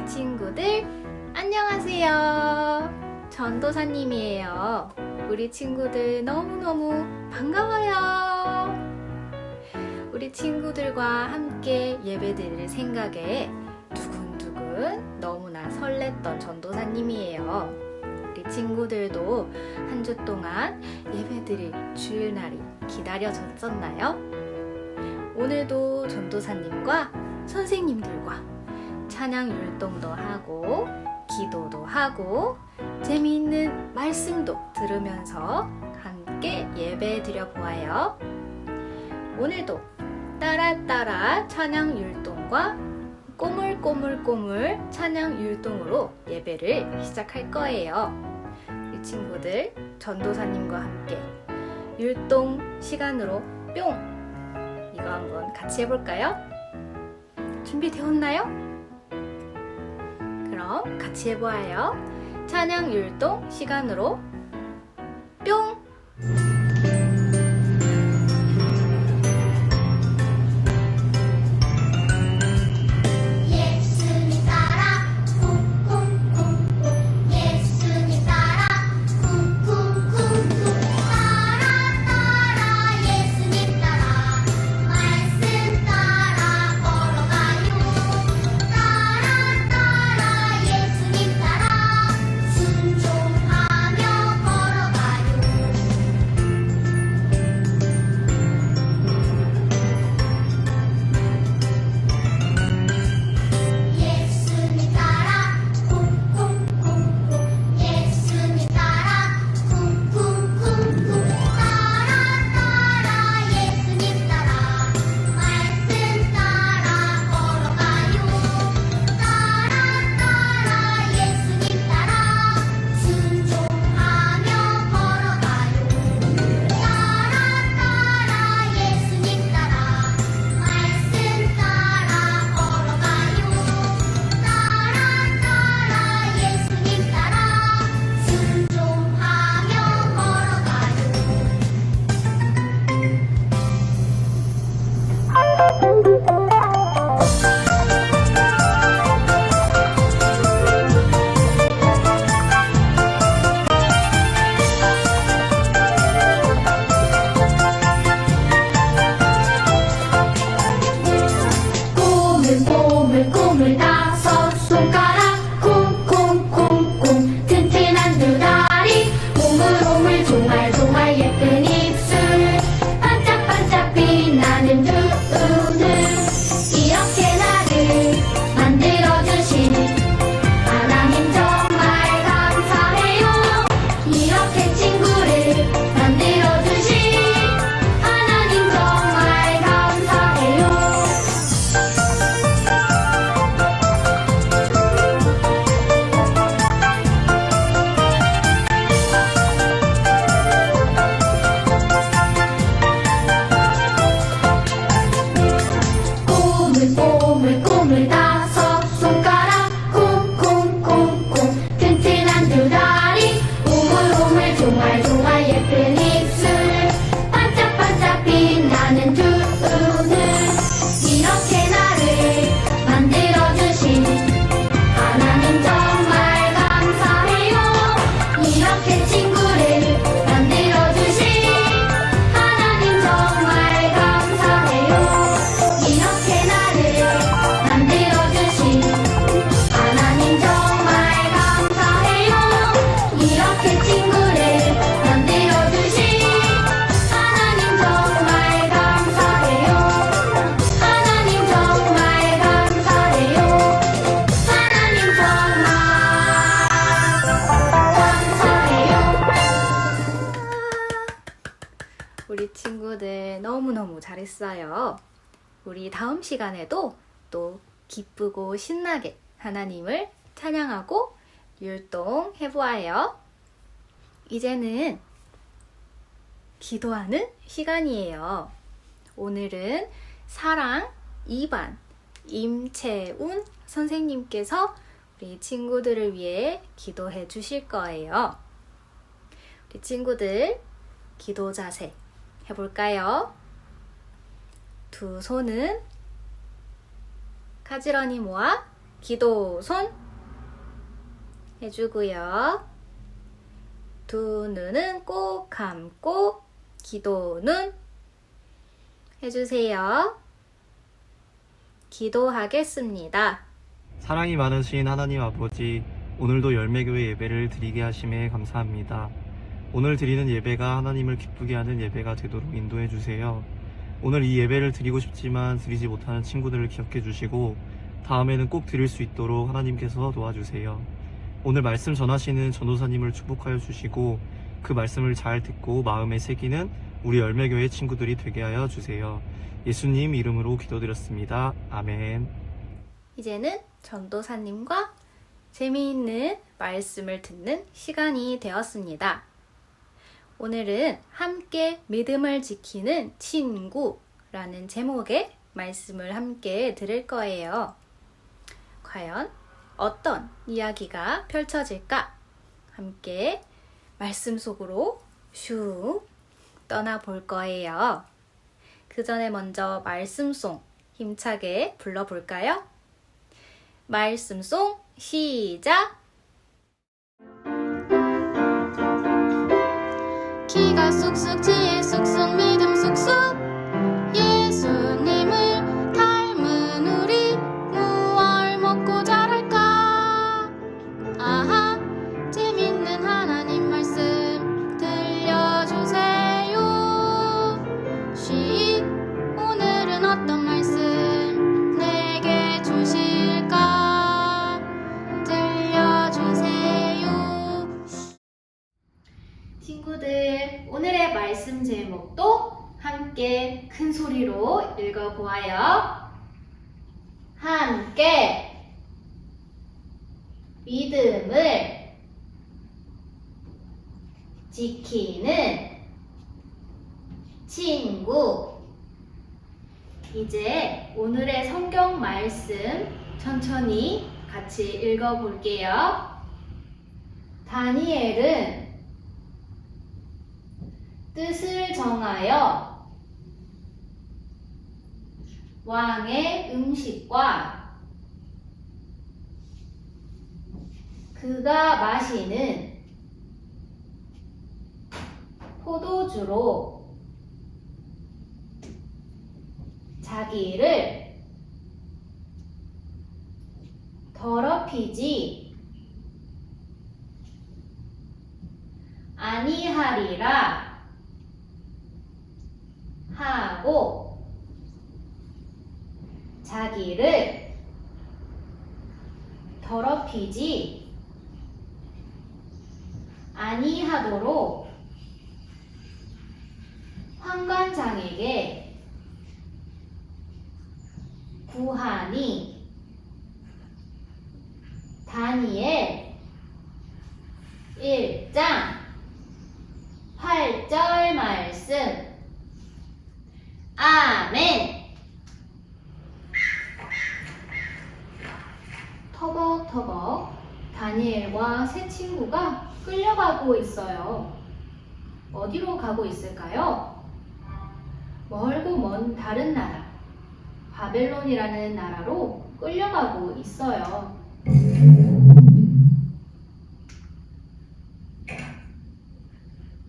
그 친구들 안녕하세요. 전도사님이에요. 우리 친구들 너무너무 반가워요. 우리 친구들과 함께 예배드릴 생각에 두근두근 너무나 설렜던 전도사님이에요. 우리 친구들도 한 주 동안 예배드릴 주일날이 기다려졌었나요? 오늘도 전도사님과 선생님들과 찬양 율동도 하고 기도도 하고 재미있는 말씀도 들으면서 함께 예배 드려 보아요. 오늘도 따라 따라 찬양 율동과 꼬물꼬물꼬물 찬양 율동으로 예배를 시작할 거예요. 우리 친구들 전도사님과 함께 율동 시간으로 뿅 이거 한번 같이 해볼까요? 준비되었나요? 그럼 같이 해보아요. 찬양 율동 시간으로 뿅! 우리 다음 시간에도 또 기쁘고 신나게 하나님을 찬양하고 율동 해보아요. 이제는 기도하는 시간이에요. 오늘은 사랑 2반 임채운 선생님께서 우리 친구들을 위해 기도해 주실 거예요. 우리 친구들 기도 자세 해볼까요? 두 손은 가지런히 모아 기도 손 해주고요. 두 눈은 꼭 감고 기도 눈 해주세요. 기도하겠습니다. 사랑이 많으신 하나님 아버지, 오늘도 열매교회 예배를 드리게 하심에 감사합니다. 오늘 드리는 예배가 하나님을 기쁘게 하는 예배가 되도록 인도해 주세요. 오늘 이 예배를 드리고 싶지만 드리지 못하는 친구들을 기억해 주시고, 다음에는 꼭 드릴 수 있도록 하나님께서 도와주세요. 오늘 말씀 전하시는 전도사님을 축복하여 주시고, 그 말씀을 잘 듣고 마음에 새기는 우리 열매교회 친구들이 되게 하여 주세요. 예수님 이름으로 기도드렸습니다. 아멘. 이제는 전도사님과 재미있는 말씀을 듣는 시간이 되었습니다. 오늘은 함께 믿음을 지키는 친구라는 제목의 말씀을 함께 들을 거예요. 과연 어떤 이야기가 펼쳐질까? 함께 말씀 속으로 슉 떠나볼 거예요. 그 전에 먼저 말씀송 힘차게 불러볼까요? 말씀송 시작! 키가 쑥쑥 지혜 쑥쑥 믿 믿음을 지키는 친구. 이제 오늘의 성경 말씀 천천히 같이 읽어볼게요. 다니엘은 뜻을 정하여 왕의 음식과 그가 마시는 포도주로 자기를 더럽히지 아니하리라 하고 자기를 더럽히지 아니하도록 환관장에게 구하니 다니엘 1장 8절 말씀 아멘. 터벅터벅 다니엘과 새 친구가 끌려가고 있어요. 어디로 가고 있을까요? 멀고 먼 다른 나라, 바벨론이라는 나라로 끌려가고 있어요.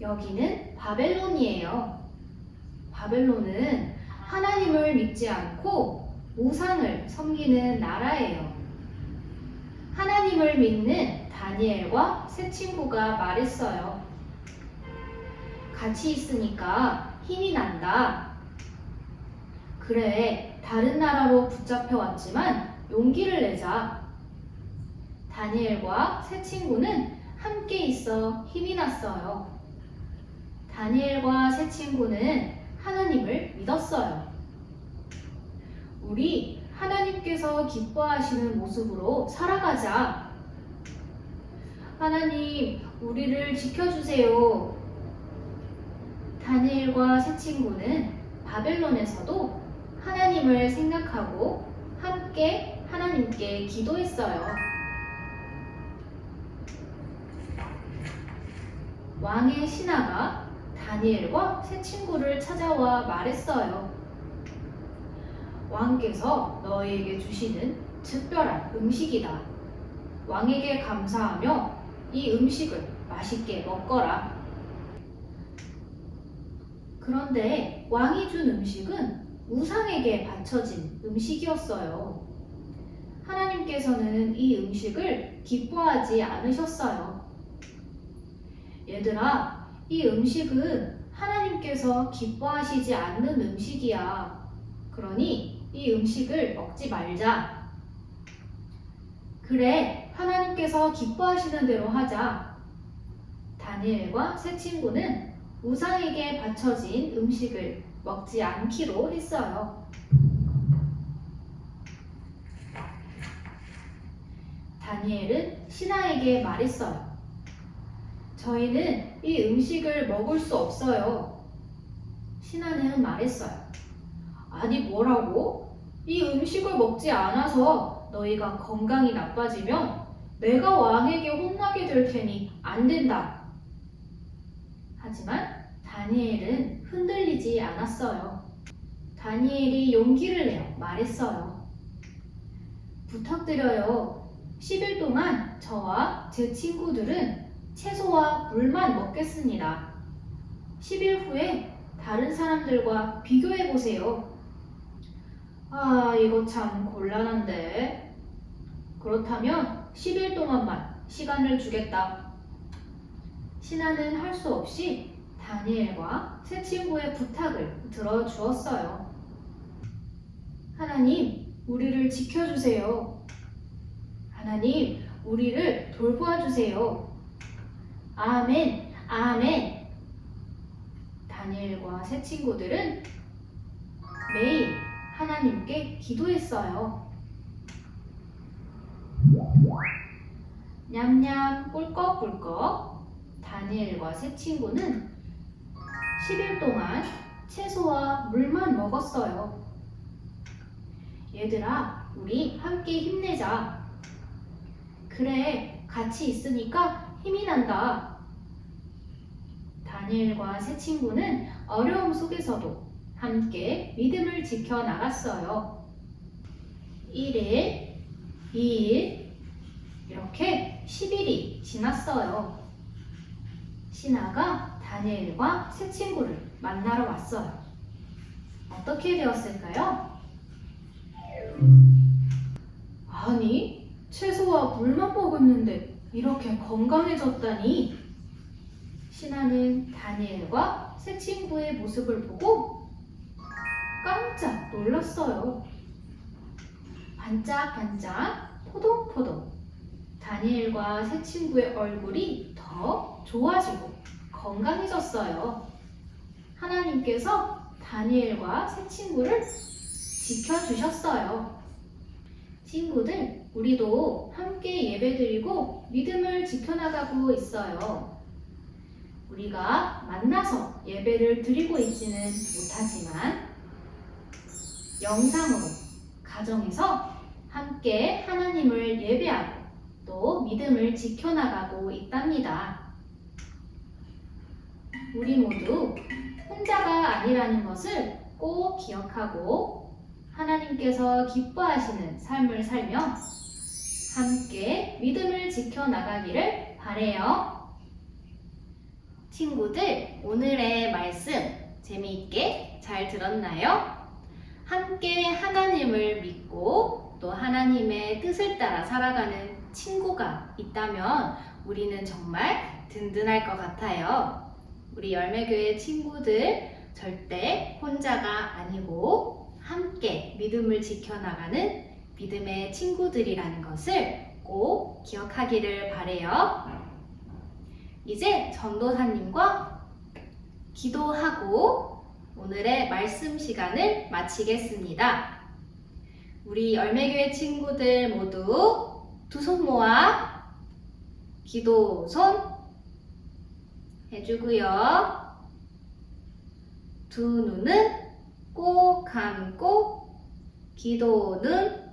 여기는 바벨론이에요. 바벨론은 하나님을 믿지 않고 우상을 섬기는 나라예요. 하나님을 믿는 다니엘과 새 친구가 말했어요. 같이 있으니까 힘이 난다. 그래, 다른 나라로 붙잡혀 왔지만 용기를 내자. 다니엘과 새 친구는 함께 있어 힘이 났어요. 다니엘과 새 친구는 하나님을 믿었어요. 우리 하나님께서 기뻐하시는 모습으로 살아가자. 하나님, 우리를 지켜주세요. 다니엘과 새 친구는 바벨론에서도 하나님을 생각하고 함께 하나님께 기도했어요. 왕의 신하가 다니엘과 새 친구를 찾아와 말했어요. 왕께서 너희에게 주시는 특별한 음식이다. 왕에게 감사하며 이 음식을 맛있게 먹거라. 그런데 왕이 준 음식은 우상에게 바쳐진 음식이었어요. 하나님께서는 이 음식을 기뻐하지 않으셨어요. 얘들아, 이 음식은 하나님께서 기뻐하시지 않는 음식이야. 그러니 이 음식을 먹지 말자. 그래, 하나님께서 기뻐하시는 대로 하자. 다니엘과 세 친구는 우상에게 바쳐진 음식을 먹지 않기로 했어요. 다니엘은 신하에게 말했어요. 저희는 이 음식을 먹을 수 없어요. 신하는 말했어요. 아니 뭐라고? 이 음식을 먹지 않아서 너희가 건강이 나빠지면 내가 왕에게 혼나게 될 테니 안 된다. 하지만 다니엘은 흔들리지 않았어요. 다니엘이 용기를 내어 말했어요. 부탁드려요. 10일 동안 저와 제 친구들은 채소와 물만 먹겠습니다. 10일 후에 다른 사람들과 비교해 보세요. 아, 이거 참 곤란한데. 그렇다면 10일 동안만 시간을 주겠다. 신하는 할 수 없이 다니엘과 새 친구의 부탁을 들어주었어요. 하나님, 우리를 지켜주세요. 하나님, 우리를 돌보아 주세요. 아멘, 아멘. 다니엘과 새 친구들은 매일 하나님께 기도했어요. 냠냠 꿀꺽꿀꺽 다니엘과 새 친구는 10일 동안 채소와 물만 먹었어요. 얘들아, 우리 함께 힘내자. 그래, 같이 있으니까 힘이 난다. 다니엘과 새 친구는 어려움 속에서도 함께 믿음을 지켜 나갔어요. 1일, 2일, 이렇게 10일이 지났어요. 신하가 다니엘과 새 친구를 만나러 왔어요. 어떻게 되었을까요? 아니, 채소와 물만 먹었는데 이렇게 건강해졌다니. 신하는 다니엘과 새 친구의 모습을 보고 깜짝 놀랐어요. 반짝반짝, 포동포동. 다니엘과 새 친구의 얼굴이 더 좋아지고 건강해졌어요. 하나님께서 다니엘과 새 친구를 지켜주셨어요. 친구들, 우리도 함께 예배드리고 믿음을 지켜나가고 있어요. 우리가 만나서 예배를 드리고 있지는 못하지만 영상으로 가정에서 함께 하나님을 예배하고 또 믿음을 지켜나가고 있답니다. 우리 모두 혼자가 아니라는 것을 꼭 기억하고 하나님께서 기뻐하시는 삶을 살며 함께 믿음을 지켜나가기를 바래요. 친구들, 오늘의 말씀 재미있게 잘 들었나요? 함께 하나님을 믿고 또 하나님의 뜻을 따라 살아가는 친구가 있다면 우리는 정말 든든할 것 같아요. 우리 열매교회 친구들 절대 혼자가 아니고 함께 믿음을 지켜나가는 믿음의 친구들이라는 것을 꼭 기억하기를 바래요. 이제 전도사님과 기도하고 오늘의 말씀 시간을 마치겠습니다. 우리 열매교회 친구들 모두 두 손 모아 기도 손 해주고요. 두 눈은 꼭 감고 기도는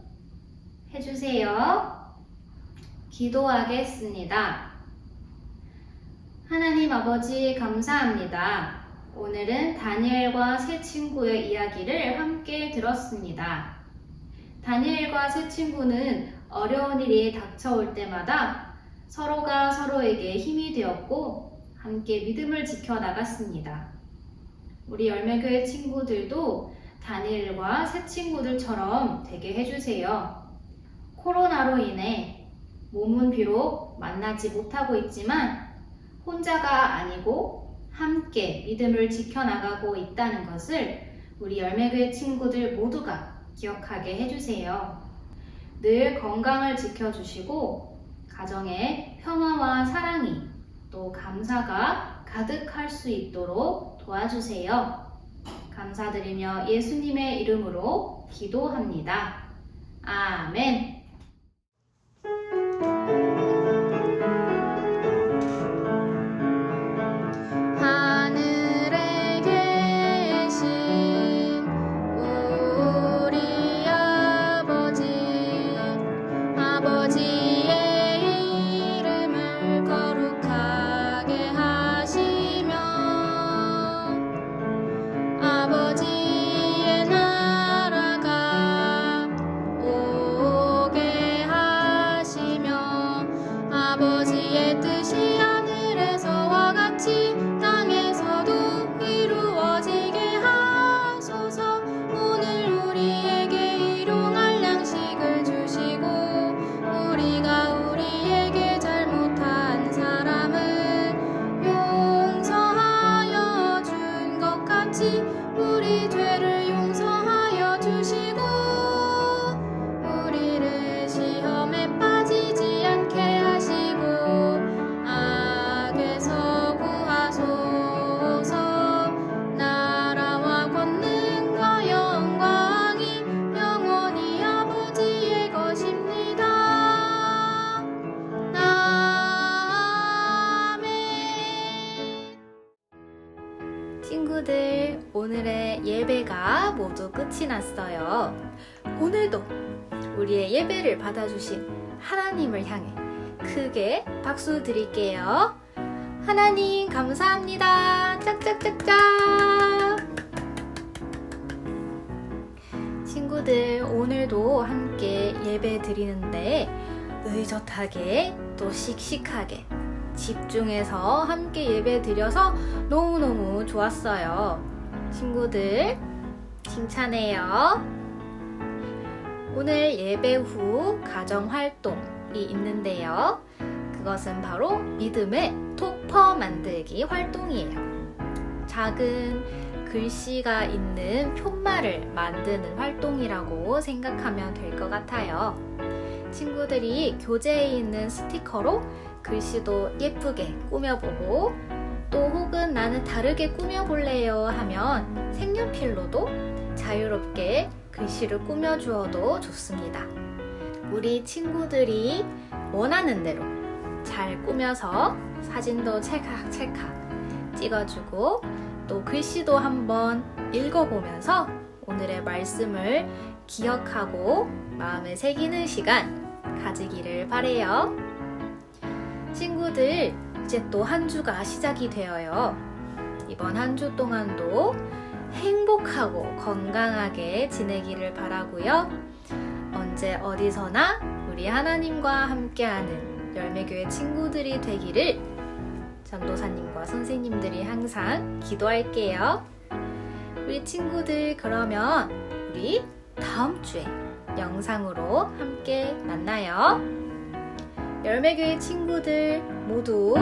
해주세요. 기도하겠습니다. 하나님 아버지 감사합니다. 오늘은 다니엘과 새 친구의 이야기를 함께 들었습니다. 다니엘과 세 친구는 어려운 일이 닥쳐올 때마다 서로가 서로에게 힘이 되었고 함께 믿음을 지켜 나갔습니다. 우리 열매교회 친구들도 다니엘과 새 친구들처럼 되게 해주세요. 코로나로 인해 몸은 비록 만나지 못하고 있지만 혼자가 아니고 함께 믿음을 지켜나가고 있다는 것을 우리 열매교회 친구들 모두가 기억하게 해주세요. 늘 건강을 지켜주시고 가정에 평화와 사랑이 또 감사가 가득할 수 있도록 도와주세요. 감사드리며 예수님의 이름으로 기도합니다. 아멘. 아버지 우리의 예배를 받아주신 하나님을 향해 크게 박수 드릴게요. 하나님, 감사합니다. 짝짝짝짝! 친구들, 오늘도 함께 예배 드리는데 의젓하게 또 씩씩하게 집중해서 함께 예배 드려서 너무너무 좋았어요. 친구들, 칭찬해요. 오늘 예배 후 가정 활동이 있는데요. 그것은 바로 믿음의 톡퍼 만들기 활동이에요. 작은 글씨가 있는 표말을 만드는 활동이라고 생각하면 될 것 같아요. 친구들이 교재에 있는 스티커로 글씨도 예쁘게 꾸며보고 또 혹은 나는 다르게 꾸며볼래요 하면 색연필로도 자유롭게 글씨를 꾸며주어도 좋습니다. 우리 친구들이 원하는 대로 잘 꾸며서 사진도 찰칵 찰칵 찍어주고 또 글씨도 한번 읽어보면서 오늘의 말씀을 기억하고 마음에 새기는 시간 가지기를 바래요. 친구들, 이제 또 한 주가 시작이 되어요. 이번 한 주 동안도 행복하고 건강하게 지내기를 바라고요. 언제 어디서나 우리 하나님과 함께하는 열매교회 친구들이 되기를 전도사님과 선생님들이 항상 기도할게요. 우리 친구들 그러면 우리 다음 주에 영상으로 함께 만나요. 열매교회 친구들 모두